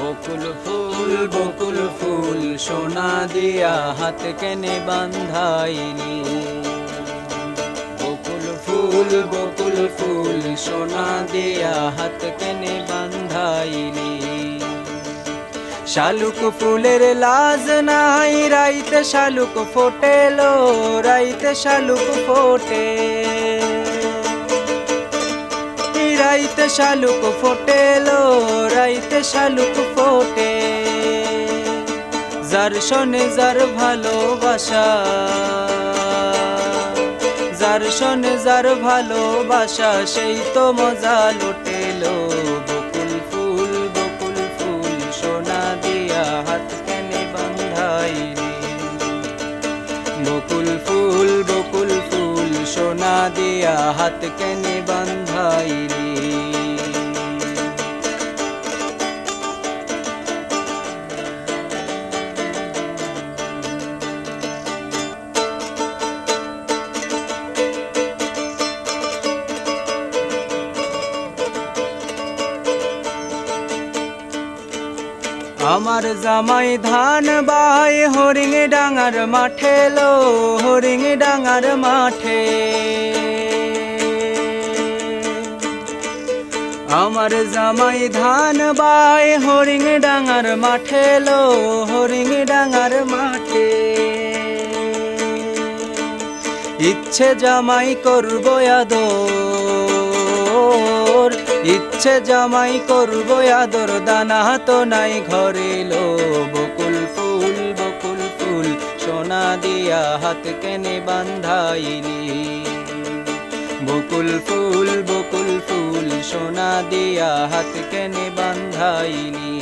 বকুল ফুল বকুল ফুল, সোনা দিয়া হাত কেনে বান্ধাইলি বকুল ফুল বকুল ফুল, সোনা দিয়া হাত কেনে বান্ধাইনি। শালুক ফুলের লাজ নাই, রাইতে শালুক ফোটেলো, রাইতে শালুক ফোটে। শালুক ফোটেলো, রাইতে শালুক ফোটে। যার শোনে যার ভালোবাসা, যার শোনে যার ভালোবাসা, সেই তো মজা লোটেলো। বকুল ফুল বকুল ফুল, সোনা দিয়া হাত কেনে বান্ধাইলি বকুল ফুল বকুল ফুল, সোনা দিয়া হাত কেনে বান্ধাইলি আমার জামাই ধান বাই হরিং ডাঙার মাঠে লো হরিং ডাঙার মাঠে। আমার জামাই ধান বাই হরিং ডাঙার মাঠে লো হরিং ডাঙার মাঠে। ইচ্ছে জামাই করব আদর ইচ্ছে জামাই করব আদর, দানা তো নাই ঘরে লো বকুল ফুল বকুল ফুল, সোনা দিয়া হাত কেনে বান্ধাইলি বকুল ফুল বকুল ফুল, সোনা দিয়া হাত কেনে বান্ধাইলি